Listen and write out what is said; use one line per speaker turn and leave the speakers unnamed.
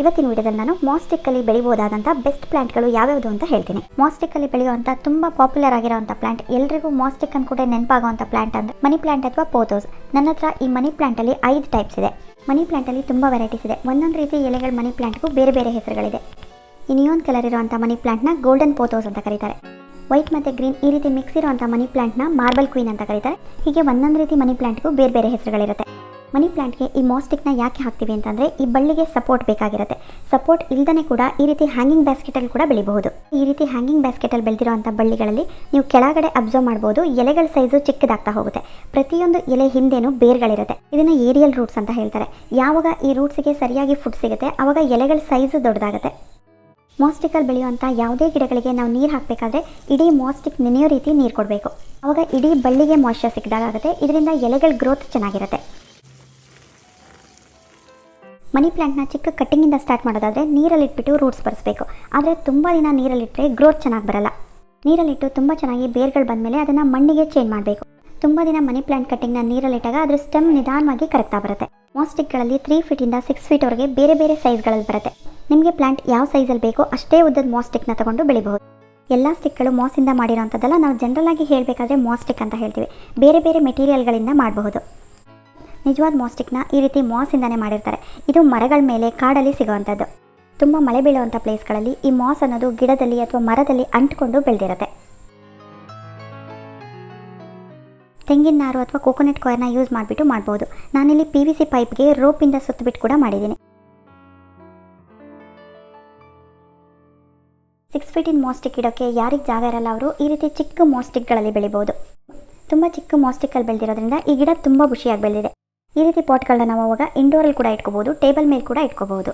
ಇವತ್ತಿನ ವಿಡಿಯೋದಲ್ಲಿ ನಾನು ಮಾಸ್ಟಿಕ್ಕಲ್ಲಿ ಬೆಳಿಬಹುದಾದಂತಹ ಬೆಸ್ಟ್ ಪ್ಲಾಂಟ್ಗಳು ಯಾವ್ಯಾವುದು ಅಂತ ಹೇಳ್ತೀನಿ. ಮಾಸ್ಟಿಕ್ಕಲ್ಲಿ ಬೆಳೆಯುವಂಥ ತುಂಬಾ ಪಾಪ್ಯುಲರ್ ಆಗಿರುವಂತಹ ಪ್ಲಾಂಟ್, ಎಲ್ರಿಗೂ ಮಾಸ್ಟಿಕ್ ಕೂಡ ನೆನಪಾಗುವಂಥ ಪ್ಲಾಂಟ್ ಅಂದ್ರೆ ಮನಿ ಪ್ಲಾಂಟ್ ಅಥವಾ ಪೋತೋಸ್ ನನ್ನ ಹತ್ರ ಈ ಮನಿ ಪ್ಲಾಂಟ್ ಅಲ್ಲಿ ಐದು ಟೈಪ್ಸ್ ಇದೆ. ಮನಿ ಪ್ಲಾಂಟ್ ಅಲ್ಲಿ ತುಂಬಾ ವೆರೈಟೀಸ್ ಇದೆ. ಒಂದೊಂದು ರೀತಿ ಎಲೆಗಳ ಮನಿ ಪ್ಲಾಂಟ್ಗೂ ಬೇರೆ ಬೇರೆ ಹೆಸರುಗಳಿದೆ. ಇನಿಯೋನ್ ನಿಯೋನ್ ಕಲರ್ ಇರುವಂಥ ಮನಿ ಪ್ಲಾಂಟ್ನ ಗೋಲ್ಡನ್ ಪೋತೋಸ್ ಅಂತ ಕರೀತಾರೆ. ವೈಟ್ ಮತ್ತೆ ಗ್ರೀನ್ ಈ ರೀತಿ ಮಿಕ್ಸ್ ಇರುವಂತಹ ಮನಿ ಪ್ಲಾಂಟ್ನ ಮಾರ್ಬಲ್ ಕ್ವೀನ್ ಅಂತ ಕರೀತಾರೆ. ಹೀಗೆ ಒಂದೊಂದು ರೀತಿ ಮನಿ ಪ್ಲಾಂಟ್ಗೂ ಬೇರೆ ಬೇರೆ ಹೆಸರುಗಳಿರುತ್ತೆ. ಮನಿ ಪ್ಲಾಂಟ್ಗೆ ಈ ಮೋಸ್ಟಿಕ್ನ ಯಾಕೆ ಹಾಕ್ತೀವಿ ಅಂತಂದರೆ ಈ ಬಳ್ಳಿಗೆ ಸಪೋರ್ಟ್ ಬೇಕಾಗಿರುತ್ತೆ. ಸಪೋರ್ಟ್ ಇಲ್ದೇ ಕೂಡ ಈ ರೀತಿ ಹ್ಯಾಂಗಿಂಗ್ ಬ್ಯಾಸ್ಕೆಟಲ್ಲಿ ಕೂಡ ಬೆಳಿಬಹುದು. ಈ ರೀತಿ ಹ್ಯಾಂಗಿಂಗ್ ಬ್ಯಾಸ್ಕೆಟಲ್ಲಿ ಬೆಳೆದಿರುವಂಥ ಬಳ್ಳಿಗಳಲ್ಲಿ ನೀವು ಕೆಳಗಡೆ ಅಬ್ಸರ್ವ್ ಮಾಡ್ಬೋದು, ಎಲೆಗಳ ಸೈಜು ಚಿಕ್ಕದಾಗ್ತಾ ಹೋಗುತ್ತೆ. ಪ್ರತಿಯೊಂದು ಎಲೆ ಹಿಂದೇನು ಬೇರ್ಗಳಿರುತ್ತೆ. ಇದನ್ನು ಏರಿಯಲ್ ರೂಟ್ಸ್ ಅಂತ ಹೇಳ್ತಾರೆ. ಯಾವಾಗ ಈ ರೂಟ್ಸಿಗೆ ಸರಿಯಾಗಿ ಫುಡ್ ಸಿಗುತ್ತೆ ಆವಾಗ ಎಲೆಗಳ ಸೈಜು ದೊಡ್ಡದಾಗುತ್ತೆ. ಮಾಸ್ಟಿಕಲ್ಲಿ ಬೆಳೆಯುವಂಥ ಯಾವುದೇ ಗಿಡಗಳಿಗೆ ನಾವು ನೀರು ಹಾಕಬೇಕಾದ್ರೆ ಇಡೀ ಮೋಸ್ಟಿಕ್ ನೆನೆಯೋ ರೀತಿ ನೀರು ಕೊಡಬೇಕು. ಆವಾಗ ಇಡೀ ಬಳ್ಳಿಗೆ ಮಾಯ್ಶ್ಚರ್ ಸಿಕ್ಕಿದಾಗುತ್ತೆ ಇದರಿಂದ ಎಲೆಗಳ ಗ್ರೋತ್ ಚೆನ್ನಾಗಿರುತ್ತೆ. ಮನಿ ಪ್ಲಾಂಟ್ನ ಚಿಕ್ಕ ಕಟ್ಟಿಂಗಿಂದ ಸ್ಟಾರ್ಟ್ ಮಾಡೋದಾದರೆ ನೀರಲ್ಲಿಟ್ಬಿಟ್ಟು ರೂಟ್ಸ್ ಬರೆಸಬೇಕು. ಆದರೆ ತುಂಬ ದಿನ ನೀರಲ್ಲಿಟ್ಟರೆ ಗ್ರೋತ್ ಚೆನ್ನಾಗಿ ಬರಲ್ಲ. ನೀರಲ್ಲಿಟ್ಟು ತುಂಬ ಚೆನ್ನಾಗಿ ಬೇರ್ಗಳು ಬಂದಮೇಲೆ ಅದನ್ನು ಮಣ್ಣಿಗೆ ಚೇಂಜ್ ಮಾಡಬೇಕು. ತುಂಬ ದಿನ ಮನಿ ಪ್ಲಾಂಟ್ ಕಟ್ಟಿಂಗ್ನ ನೀರಲ್ಲಿಟ್ಟಾಗ ಅದರ ಸ್ಟೆಮ್ ನಿಧಾನವಾಗಿ ಕರೆಕ್ಟಾಗಿ ಬರುತ್ತೆ. ಮಾಸ್ಟಿಕ್ಗಳಲ್ಲಿ ತ್ರೀ ಫೀಟಿಂದ ಸಿಕ್ಸ್ ಫೀಟ್ವರೆಗೆ ಬೇರೆ ಬೇರೆ ಸೈಜ್ಗಳಲ್ಲಿ ಬರುತ್ತೆ. ನಿಮಗೆ ಪ್ಲಾಂಟ್ ಯಾವ ಸೈಜಲ್ಲಿ ಬೇಕೋ ಅಷ್ಟೇ ಉದ್ದದ ಮಾಸ್ಟಿಕ್ನ ತಗೊಂಡು ಬೆಳಿಬಹುದು. ಎಲ್ಲ ಸ್ಟಿಕ್ಗಳು ಮಾಸಿಂದ ಮಾಡಿರೋಂಥದ್ದೆಲ್ಲ ನಾವು ಜನರಲ್ ಆಗಿ ಹೇಳಬೇಕಾದ್ರೆ ಮಾಸ್ಟಿಕ್ ಅಂತ ಹೇಳ್ತೀವಿ. ಬೇರೆ ಬೇರೆ ಮೆಟೀರಿಯಲ್ಗಳಿಂದ ಮಾಡಬಹುದು. ನಿಜವಾದ ಮಾಸ್ಟಿಕ್ನ ಈ ರೀತಿ ಮಾಸಿಂದನೇ ಮಾಡಿರ್ತಾರೆ. ಇದು ಮರಗಳ ಮೇಲೆ ಕಾಡಲ್ಲಿ ಸಿಗುವಂಥದ್ದು. ತುಂಬ ಮಳೆ ಬೀಳುವಂಥ ಪ್ಲೇಸ್ಗಳಲ್ಲಿ ಈ ಮಾಸ್ ಅನ್ನೋದು ಗಿಡದಲ್ಲಿ ಅಥವಾ ಮರದಲ್ಲಿ ಅಂಟ್ಕೊಂಡು ಬೆಳೆದಿರುತ್ತೆ. ತೆಂಗಿನ ನಾರು ಅಥವಾ ಕೋಕೋನಟ್ ಕಾಯರ್ನ ಯೂಸ್ ಮಾಡಿಬಿಟ್ಟು ಮಾಡ್ಬೋದು. ನಾನಿಲ್ಲಿ ಪಿ ವಿ ಸಿ ಪೈಪ್ಗೆ ರೋಪಿಂದ ಸುತ್ತಬಿಟ್ಟು ಕೂಡ ಮಾಡಿದ್ದೀನಿ. ಸಿಕ್ಸ್ ಫೀಟಿನ ಮೋಸ್ಟಿಕ್ ಇಡೋಕ್ಕೆ ಯಾರಿಗೆ ಜಾಗ ಇರಲ್ಲ ಅವರು ಈ ರೀತಿ ಚಿಕ್ಕ ಮಾಸ್ಟಿಕ್ಗಳಲ್ಲಿ ಬೆಳಿಬೋದು. ತುಂಬ ಚಿಕ್ಕ ಮಾಸ್ಟಿಕ್ಕಲ್ಲಿ ಬೆಳೆದಿರೋದ್ರಿಂದ ಈ ಗಿಡ ತುಂಬ ಖುಷಿಯಾಗಿ ಬೆಳೆದಿದೆ. ಈ ರೀತಿ ಪಾಟ್ಗಳನ್ನ ನಾವು ಅವಾಗ ಇಂಡೋರಲ್ಲಿ ಕೂಡ ಇಟ್ಕೋಬೋದು ಟೇಬಲ್ ಮೇಲೆ ಕೂಡ ಇಟ್ಕೋಬಹುದು